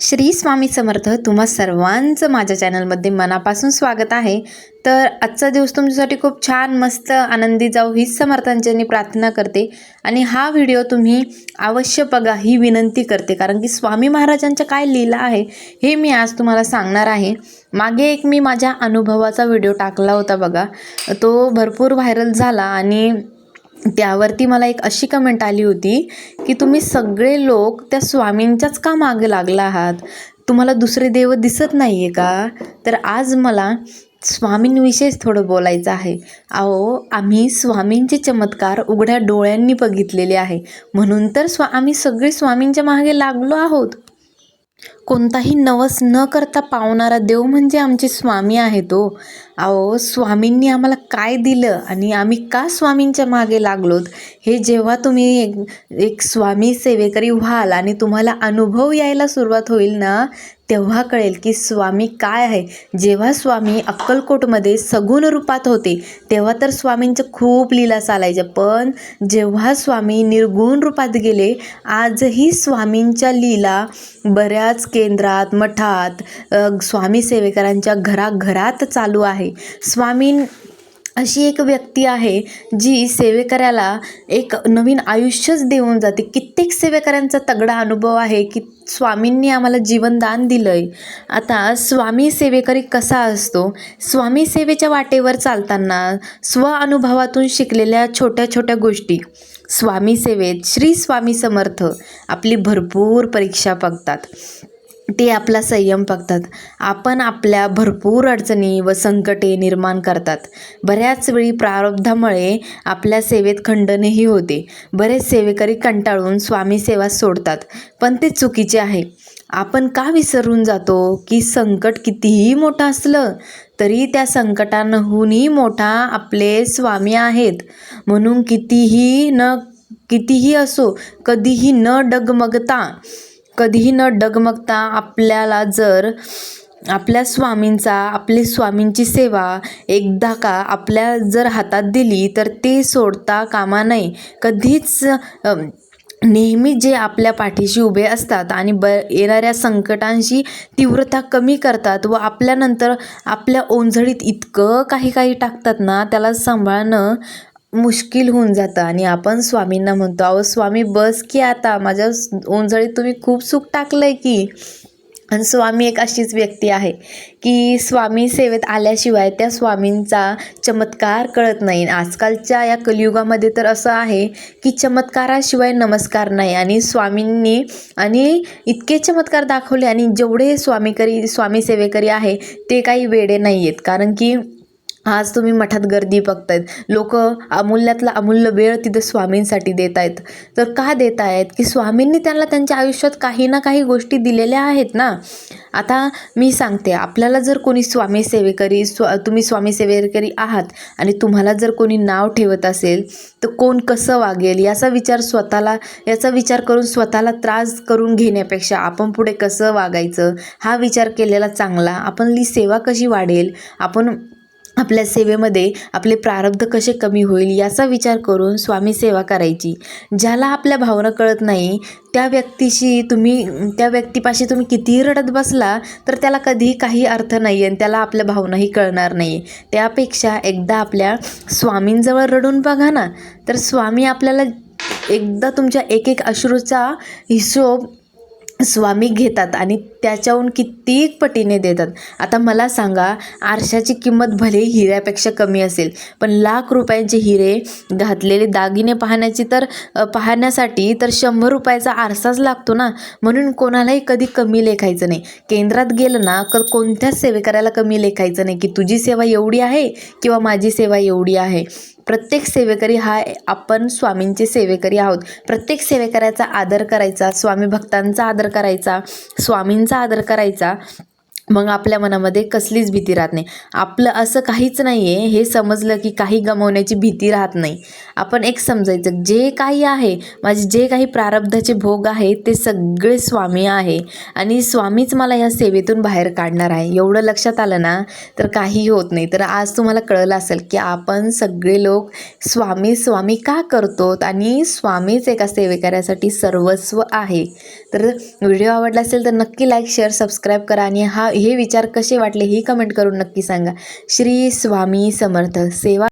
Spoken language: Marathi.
श्री स्वामी समर्थ तुम्हा सर्वांचं माझ्या चॅनलमध्ये मनापासून स्वागत आहे. तर आजचा दिवस तुमच्यासाठी खूप छान मस्त आनंदी जाऊ हीच समर्थांची प्रार्थना करते. आणि हा व्हिडिओ तुम्ही अवश्य बघा ही विनंती करते. कारण की स्वामी महाराजांच्या काय लीला आहे हे मी आज तुम्हाला सांगणार आहे. मागे एक मी माझ्या अनुभवाचा व्हिडिओ टाकला होता बघा. तो भरपूर व्हायरल झाला आणि त्यावरती मला एक अशी कमेंट आली होती की तुम्ही सगळे लोक त्या स्वामींच्याच का मागे लागला आहात? तुम्हाला दुसरे देव दिसत नाही आहे का? तर आज मला स्वामींविषयीच थोडं बोलायचं आहे. अहो आम्ही स्वामींचे चमत्कार उघड्या डोळ्यांनी बघितलेले आहे. म्हणून तर स्वा आम्ही सगळे स्वामींच्या मागे लागलो आहोत. कोणताही नवस न करता पावणारा देव म्हणजे आमचे स्वामी आहे तो हो. अहो स्वामींनी आम्हाला काय दिलं आणि आम्ही का स्वामींच्या मागे लागलोत? हे जेव्हा तुम्ही एक एक स्वामी सेवेकरी व्हाल आणि तुम्हाला अनुभव यायला सुरुवात होईल ना तेव्हा कळेल की स्वामी काय आहे. जेव्हा स्वामी अक्कलकोटमध्ये सगुण रूपात होते तेव्हा तर स्वामींच्या खूप लीला चालायच्या पण जेव्हा स्वामी निर्गुण रूपात गेले आजही स्वामींच्या लीला बऱ्याच केंद्रात मठात स्वामी सेवेकरांच्या घराघरात चालू आहे. स्वामीं अशी एक व्यक्ती आहे जी सेवेकऱ्याला एक नवीन आयुष्यच देऊन जाते. कित्येक सेवेकऱ्यांचा तगडा अनुभव आहे की स्वामींनी आम्हाला जीवनदान दिलं आहे आता स्वामी सेवेकरी कसा असतो? स्वामी सेवेच्या वाटेवर चालताना स्व अनुभवातून शिकलेल्या छोट्या छोट्या गोष्टी. स्वामी सेवेत श्री स्वामी समर्थ आपली भरपूर परीक्षा बघतात. ते आपला संयम बघतात. आपण आपल्या भरपूर अडचणी व संकटे निर्माण करतात. बऱ्याच वेळी प्रारब्धामुळे आपल्या सेवेत खंडनही होते. बरेच सेवेकरी कंटाळून स्वामी सेवा सोडतात. पण ते चुकीचे आहे. आपण का विसरून जातो की संकट कितीही मोठं असलं तरी त्या संकटांहूनही मोठा आपले स्वामी आहेत. म्हणून कितीही न कितीही असो कधीही न डगमगता कधीही न डगमगता आपल्याला जर आपल्या स्वामींचा आपली स्वामींची सेवा एकदा का आपल्या जर हातात दिली तर ते सोडता कामा नये. कधीच नेहमी जे आपल्या पाठीशी उभे असतात आणि ब येणाऱ्या संकटांशी तीव्रता कमी करतात व आपल्यानंतर आपल्या ओंझळीत इतकं काही काही टाकतात ना त्याला सांभाळणं मुश्किल होऊन जातं आणि आपण स्वामींना म्हणतो अहो स्वामी बस की आता. माझ्या ओंजळीत तुम्ही खूप सुख टाकलं आहे की. आणि स्वामी एक अशीच व्यक्ती आहे की स्वामी सेवेत आल्याशिवाय त्या स्वामींचा चमत्कार कळत नाही. आजकालच्या या कलियुगामध्ये तर असं आहे की चमत्काराशिवाय नमस्कार नाही. आणि स्वामींनी आणि इतके चमत्कार दाखवले आणि जेवढे स्वामीकरी स्वामी सेवेकरी आहे ते काही वेडे नाही आहेत कारण की आज तुम्ही मठात गर्दी बघतायत. लोक अमूल्यातला अमूल्य वेळ तिथे स्वामींसाठी देत आहेत तर का देत आहेत की स्वामींनी त्यांना त्यांच्या आयुष्यात काही ना काही गोष्टी दिलेल्या आहेत ना? आता मी सांगते आपल्याला जर कोणी स्वामी सेवेकरी स्व तुम्ही स्वामी सेवेकरी आहात आणि तुम्हाला जर कोणी नाव ठेवत असेल तर कोण कसं वागेल याचा विचार स्वतःला याचा विचार करून स्वतःला त्रास करून घेण्यापेक्षा आपण पुढे कसं वागायचं? हा विचार केलेला चांगला. आपणली सेवा कशी वाढेल? आपण आपल्या सेवेमध्ये आपले प्रारब्ध कसे कमी होईल याचा विचार करून स्वामी सेवा करायची. ज्याला आपल्या भावना कळत नाही त्या व्यक्तीशी तुम्ही त्या व्यक्तीपाशी तुम्ही कितीही रडत बसला तर त्याला कधीही काही अर्थ नाही आहे आणि त्याला आपल्या भावनाही कळणार नाही. त्यापेक्षा एकदा आपल्या स्वामींजवळ रडून बघा ना तर स्वामी आपल्याला एकदा तुमच्या एक एक अश्रूचा हिशोब स्वामी घेतात आणि त्याच्याहून कित्येक पटीने देतात. आता मला सांगा आरशाची किंमत भले हिऱ्यापेक्षा कमी असेल पण लाख रुपयांचे हिरे घातलेले दागिने पाहण्याची तर पाहण्यासाठी तर शंभर रुपयाचा आरसाच लागतो ना? म्हणून कोणालाही कधी कमी लेखायचं नाही. केंद्रात गेलं ना तर कोणत्याच सेवेकऱ्याला कमी लेखायचं नाही की तुझी सेवा एवढी आहे किंवा माझी सेवा एवढी आहे. प्रत्येक सेवेकरी हा आपण स्वामींचे सेवेकरी आहोत. प्रत्येक सेवेकऱ्याचा आदर करायचा स्वामी भक्तांचा आदर करायचा स्वामींचा आदर करायचा. मग आपल्या मनामध्ये कसलीच भीती राहत नाही. आपलं असं काहीच नाही आहे हे समजलं की काही गमवण्याची भीती राहत नाही. आपण एक समजायचं जे काही आहे माझे जे काही प्रारब्धाचे भोग आहे ते सगळे स्वामी आहे. आणि स्वामीच मला या सेवेतून बाहेर काढणार आहे. एवढं लक्षात आलं ना तर काही होत नाही. तर आज तुम्हाला कळलं असेल की आपण सगळे लोक स्वामी स्वामी का करतो आणि स्वामीच एका सेवेकऱ्यासाठी सर्वस्व आहे. तर व्हिडिओ आवडला असेल तर नक्की लाईक शेअर सबस्क्राईब करा. आणि हा हे विचार कसे वाटले ही कमेंट करून नक्की सांगा. श्री स्वामी समर्थ सेवा